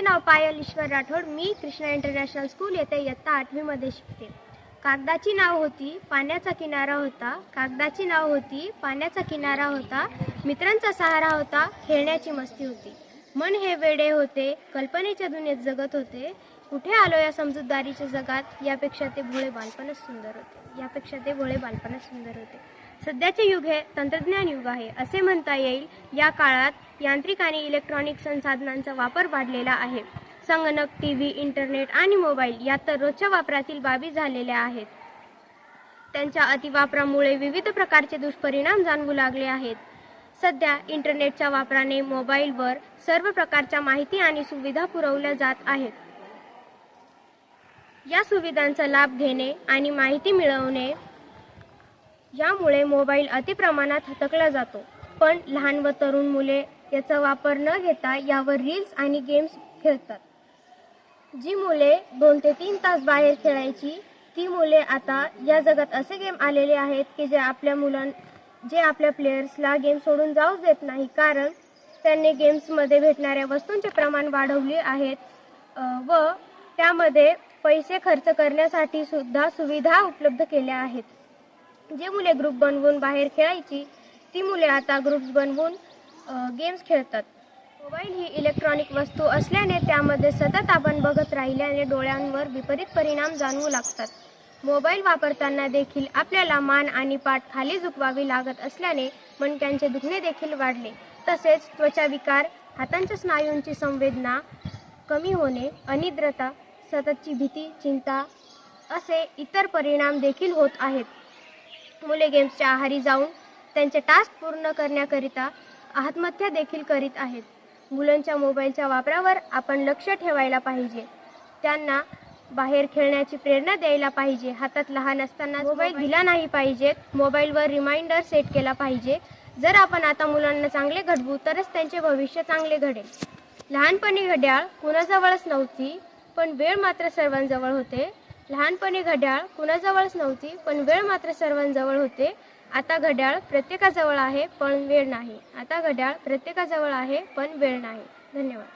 पायल ईश्वर राठोड. मी Krishna international school येथे इयत्ता आठवीमध्ये शिकते. कागदाची नाव होती पाण्याचा किनारा होता. कागदाची नाव होती पाण्याचा किनारा होता. मित्रांचा सहारा होता खेळण्याची मस्ती होती. मन हे वेडे होते कल्पनेच्या दुनियेत जगत होते. कुठे आलो या समजूतदारीच्या जगात? यापेक्षा ते भोळे बालपणच सुंदर होते. यापेक्षा ते भोळे बालपणच सुंदर होते. सध्याचे युग हे तंत्रज्ञान युग आहे असे म्हणता येईल. या काळात यांत्रिक आणि इलेक्ट्रॉनिक संसाधनांचा वापर वाढलेला आहे. संगणक टी व्ही इंटरनेट आणि मोबाईल या तर रोजच्या वापरातील बाबी झालेल्या आहेत. त्यांच्या अतिवापरामुळे विविध प्रकारचे दुष्परिणाम जाणवू लागले आहेत. सध्या इंटरनेटच्या वापराने मोबाईलवर सर्व प्रकारच्या माहिती आणि सुविधा पुरवल्या जात आहेत. या सुविधांचा लाभ घेणे आणि माहिती मिळवणे यामुळे मोबाईल अतिप्रमाणात हतकला जातो. पण लहान व तरुण मुले याचा वापर न घेता यावर रील्स आणि गेम्स खेळतात. जी मुले दोन ते तीन तास बाहेर खेळायची ती मुले आता या जगात असे गेम आलेले आहेत की जे आपल्या मुलां जे आपल्या प्लेयर्सला गेम सोडून जाऊच देत नाही. कारण त्यांनी गेम्समध्ये भेटणाऱ्या वस्तूंचे प्रमाण वाढवले आहेत व त्यामध्ये पैसे खर्च करण्यासाठी सुद्धा सुविधा उपलब्ध केल्या आहेत. जे मुले ग्रुप बनवून बाहेर खेळायची ती मुले आता ग्रुप्स बनवून गेम्स खेळतात. मोबाईल ही इलेक्ट्रॉनिक वस्तू असल्याने त्यामध्ये सतत आपण बघत राहिल्याने डोळ्यांवर विपरीत परिणाम जाणवू लागतात. मोबाईल वापरताना देखील आपल्याला मान आणि पाठ खाली झुकवावी लागत असल्याने मणक्यांचे दुखणे देखील वाढले. तसेच त्वचा विकार हातांच्या स्नायूंची संवेदना कमी होणे अनिद्रता सततची भीती चिंता असे इतर परिणाम देखील होत आहेत. मुले गेम्सच्या आहारी जाऊन त्यांचे टास्क पूर्ण करण्याकरिता आत्महत्या देखील करीत आहेत. मुलांच्या मोबाईलच्या वापरावर आपण लक्ष ठेवायला पाहिजे. त्यांना बाहेर खेळण्याची प्रेरणा द्यायला पाहिजे. हातात लहान असताना मोबाईल दिला नाही पाहिजे. मोबाईलवर रिमाइंडर सेट केला पाहिजे. जर आपण आता मुलांना चांगले घडवू तरच त्यांचे भविष्य चांगले घडेल. लहानपणी घड्याळ कुणाजवळच नव्हती पण वेळ मात्र सर्वांजवळ होते. लहानपणी घड्याळ कुणाजवळच नव्हती पण वेळ मात्र सर्वांजवळ होते. आता घड्याळ प्रत्येकाजवळ आहे पण वेळ नाही. आता घड्याळ प्रत्येकाजवळ आहे पण वेळ नाही. धन्यवाद.